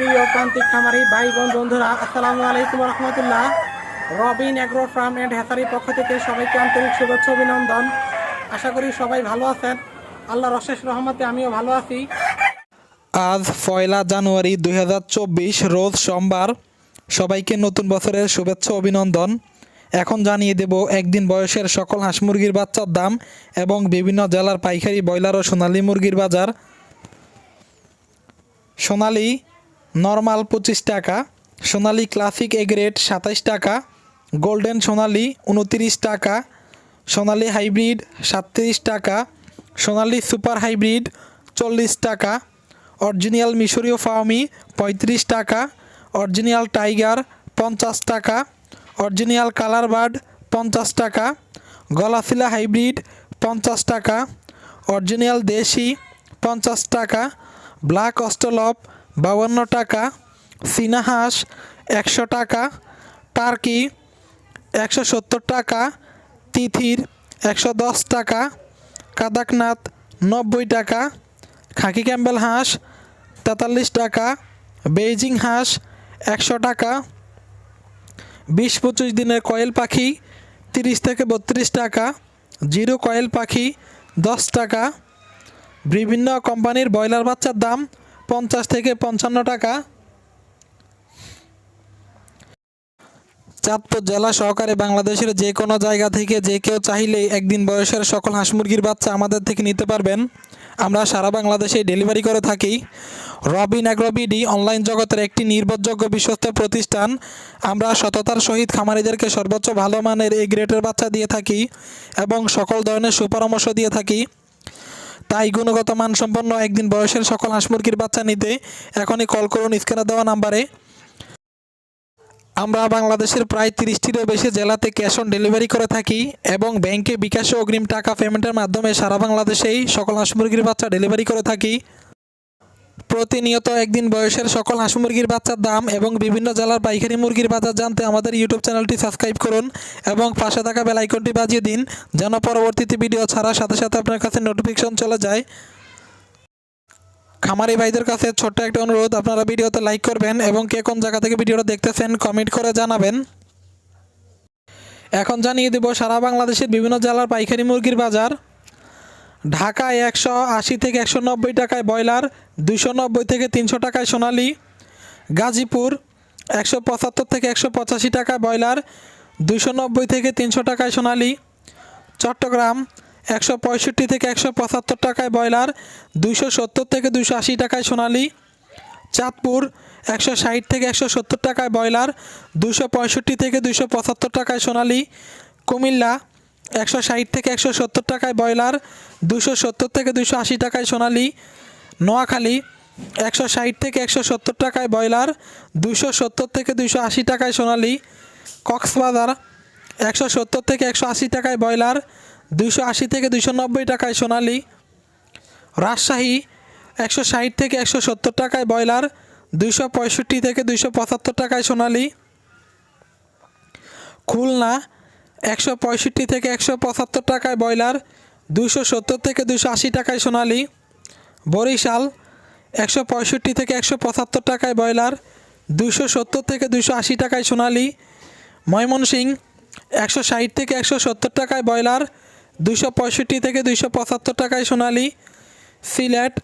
প্রিয় প্রান্তিক খামারি ভাই বোন বন্ধুরা, আসসালামু আলাইকুম রহমতুল্লাহ। রবিন অ্যাগ্রো ফার্ম অ্যান্ড হ্যাসারির পক্ষ থেকে সবাইকে আন্তরিক শুভেচ্ছা অভিনন্দন। আশা করি সবাই ভালো আছেন। আল্লাহ অশেষ রহমতে আমিও ভালো আছি। আজ পয়লা জানুয়ারি দু হাজার চব্বিশ, রোজ সোমবার। সবাইকে নতুন বছরের শুভেচ্ছা অভিনন্দন। এখন জানিয়ে দেব, একদিন বয়সের সকল হাঁস মুরগির বাচ্চার দাম এবং বিভিন্ন জেলার পাইকারি ব্রয়লার ও সোনালী মুরগির বাজার। সোনালি নর্মাল পঁচিশ টাকা, সোনালি ক্লাসিক এ গ্রেড সাতাইশ টাকা, গোল্ডেন সোনালি উনতিরিশ টাকা, সোনালি হাইব্রিড সাতত্রিশ টাকা, সোনালি সুপার হাইব্রিড চল্লিশ টাকা, অরিজিনাল মিশরীয় ফার্মি পঁয়ত্রিশ টাকা, অরিজিনাল টাইগার পঞ্চাশ টাকা, অরিজিনাল কালার বার্ড পঞ্চাশ টাকা, গলাশিলা হাইব্রিড পঞ্চাশ টাকা, অরিজিনাল দেশি পঞ্চাশ টাকা, ব্ল্যাক অস্টলপ বাউান্ন টাকা চীনা হাঁস একশো টাকা, টার্কি একশো সত্তর টাকা, তিথির একশো দশ টাকা, কাদাকনাথ নব্বই টাকা, খাকি ক্যাম্বেল হাঁস তেতাল্লিশ টাকা, বেইজিং হাঁস একশো টাকা, বিশ পঁচিশ দিনের কয়েল পাখি তিরিশ থেকে বত্রিশ টাকা, জিরো কয়েল পাখি দশ টাকা। বিভিন্ন কোম্পানির ব্রয়লার বাচ্চার দাম পঞ্চাশ থেকে পঞ্চান্ন টাকা। চাঁদপুর জেলা সহকারে বাংলাদেশের যে কোনো জায়গা থেকে যে কেউ চাইলেই একদিন বয়সের সকল হাঁস মুরগির বাচ্চা আমাদের থেকে নিতে পারবেন। আমরা সারা বাংলাদেশে ডেলিভারি করে থাকি। রবিন অ্যাগ্রোবিডি অনলাইন জগতের একটি নির্ভরযোগ্য বিশ্বস্ত প্রতিষ্ঠান। আমরা সততার সহিত খামারিদেরকে সর্বোচ্চ ভালো মানের এই গ্রেটের বাচ্চা দিয়ে থাকি এবং সকল ধরনের সুপরামর্শ দিয়ে থাকি। তাই গুণগত মানসম্পন্ন একদিন বয়সের সকল হাঁস মুরগির বাচ্চা নিতে এখনই কল করুন স্ক্যানার দেওয়া নাম্বারে। আমরা বাংলাদেশের প্রায় তিরিশটিরও বেশি জেলাতে ক্যাশ অন ডেলিভারি করে থাকি এবং ব্যাংকে বিকাশে অগ্রিম টাকা পেমেন্টের মাধ্যমে সারা বাংলাদেশেই সকল হাঁস মুরগির বাচ্চা ডেলিভারি করে থাকি। প্রতিনিয়ত একদিন বয়সের সকল হাঁস মুরগির বাচ্চার দাম এবং বিভিন্ন জেলার পাইকারি মুরগির বাজার জানতে আমাদের ইউটিউব চ্যানেলটি সাবস্ক্রাইব করুন এবং পাশে থাকা বেল আইকনটি বাজিয়ে দিন যেন পরবর্তীতে ভিডিও ছাড়ার সাথে সাথে আপনার কাছে নোটিফিকেশন চলে যায়। খামারি ভাইদের কাছে ছোট্ট একটা অনুরোধ, আপনারা ভিডিওতে লাইক করবেন এবং কে কোন জায়গা থেকে ভিডিওটা দেখতেছেন কমেন্ট করে জানাবেন। এখন জানিয়ে দেব, সারা বাংলাদেশের বিভিন্ন জেলার পাইকারি মুরগির বাজার। ঢাকায় একশো আশি থেকে একশো নব্বই টাকায় ব্রয়লার দুশো নব্বই থেকে তিনশো টাকায় সোনালি। গাজীপুর, একশো পঁচাত্তর থেকে একশো পঁচাশি টাকায় ব্রয়লার দুশো নব্বই থেকে তিনশো টাকায় সোনালি। চট্টগ্রাম, একশো পঁয়ষট্টি থেকে একশো পঁচাত্তর টাকায় ব্রয়লার দুশো সত্তর থেকে দুশো আশি টাকায় সোনালি। চাঁদপুর, একশো ষাট থেকে একশো সত্তর টাকায় ব্রয়লার দুশো পঁয়ষট্টি থেকে দুশো পঁচাত্তর টাকায় সোনালি। কুমিল্লা একশো ষাট থেকে একশো সত্তর টাকায় ব্রয়লার, দুশো সত্তর থেকে দুশো আশি টাকায় সোনালি, নোয়াখালী, একশো ষাট থেকে একশো সত্তর টাকায় ব্রয়লার, দুশো সত্তর থেকে দুশো আশি টাকায় সোনালি, কক্সবাজার, একশো সত্তর থেকে একশো আশি টাকায় ব্রয়লার, দুশো আশি থেকে দুশো নব্বই টাকায় সোনালি, রাজশাহী, একশো ষাট থেকে একশো সত্তর টাকায় ব্রয়লার, দুশো পঁয়ষট্টি থেকে দুশো পঁচাত্তর টাকায় সোনালি, খুলনা একশো পঁয়ষট্টি থেকে একশো পঁচাত্তর টাকায় ব্রয়লার দুশো সত্তর থেকে দুশো আশি টাকায় সোনালি, বরিশাল, একশো পঁয়ষট্টি থেকে একশো পঁচাত্তর টাকায় ব্রয়লার দুশো সত্তর থেকে দুশো আশি টাকায় সোনালি ময়মনসিংহ একশো ষাট থেকে একশো সত্তর টাকায় ব্রয়লার দুশো পঁয়ষট্টি থেকে দুশো পঁচাত্তর টাকায় সোনালি, সিলেট,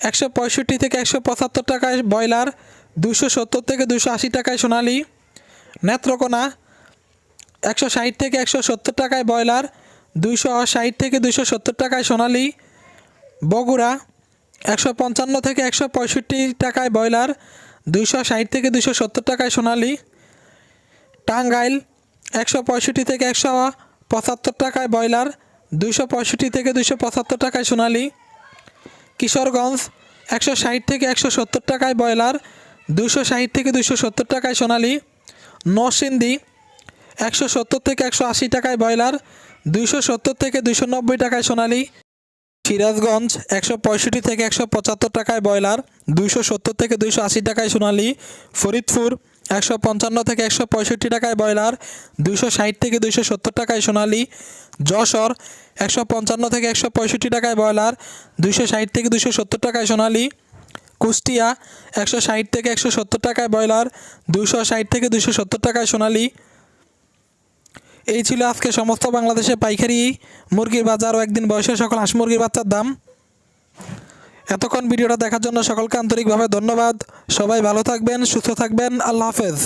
একশো পঁয়ষট্টি থেকে একশো পঁচাত্তর টাকায় ব্রয়লার দুশো সত্তর থেকে দুশো আশি টাকায় সোনালি, নেত্রকোনা একশো ষাট থেকে একশো সত্তর টাকায় ব্রয়লার, দুইশো ষাট থেকে দুশো সত্তর টাকায় সোনালি, বগুড়া, একশো পঞ্চান্ন থেকে একশো পঁয়ষট্টি টাকায় ব্রয়লার, দুইশো ষাট থেকে দুশো সত্তর টাকায় সোনালি, টাঙ্গাইল, একশো পঁয়ষট্টি থেকে একশো পঁচাত্তর টাকায় ব্রয়লার, দুইশো পঁয়ষট্টি থেকে দুশো পঁচাত্তর টাকায় সোনালি, কিশোরগঞ্জ, একশো ষাট থেকে একশো সত্তর টাকায় ব্রয়লার দুশো ষাট থেকে দুশো সত্তর টাকায় সোনালি, নরসিংদী একশো সত্তর থেকে একশো আশি টাকায় ব্রয়লার, দুইশো সত্তর থেকে দুশো নব্বই টাকায় সোনালি। সিরাজগঞ্জ একশো পঁয়ষট্টি থেকে একশো পঁচাত্তর টাকায় ব্রয়লার, দুইশো সত্তর থেকে দুইশো আশি টাকায় সোনালি। ফরিদপুর একশো পঞ্চান্ন থেকে একশো পঁয়ষট্টি টাকায় ব্রয়লার, দুইশো ষাট থেকে দুইশো সত্তর টাকায় সোনালি। যশোর একশো পঞ্চান্ন থেকে একশো পঁয়ষট্টি টাকায় ব্রয়লার, দুইশো ষাট থেকে দুইশো সত্তর টাকায় সোনালি। কুষ্টিয়া একশো ষাট থেকে একশো সত্তর টাকায় ব্রয়লার দুশো ষাট থেকে দুশো সত্তর টাকায় সোনালি। এই ছিল আজকে সমস্ত বাংলাদেশে পাইকারি মুরগির বাজার ও একদিন বয়সের সকল হাঁস মুরগির বাচ্চার দাম। এতক্ষণ ভিডিওটা দেখার জন্য সকলকে আন্তরিকভাবে ধন্যবাদ। সবাই ভালো থাকবেন, সুস্থ থাকবেন। আল্লাহ হাফেজ।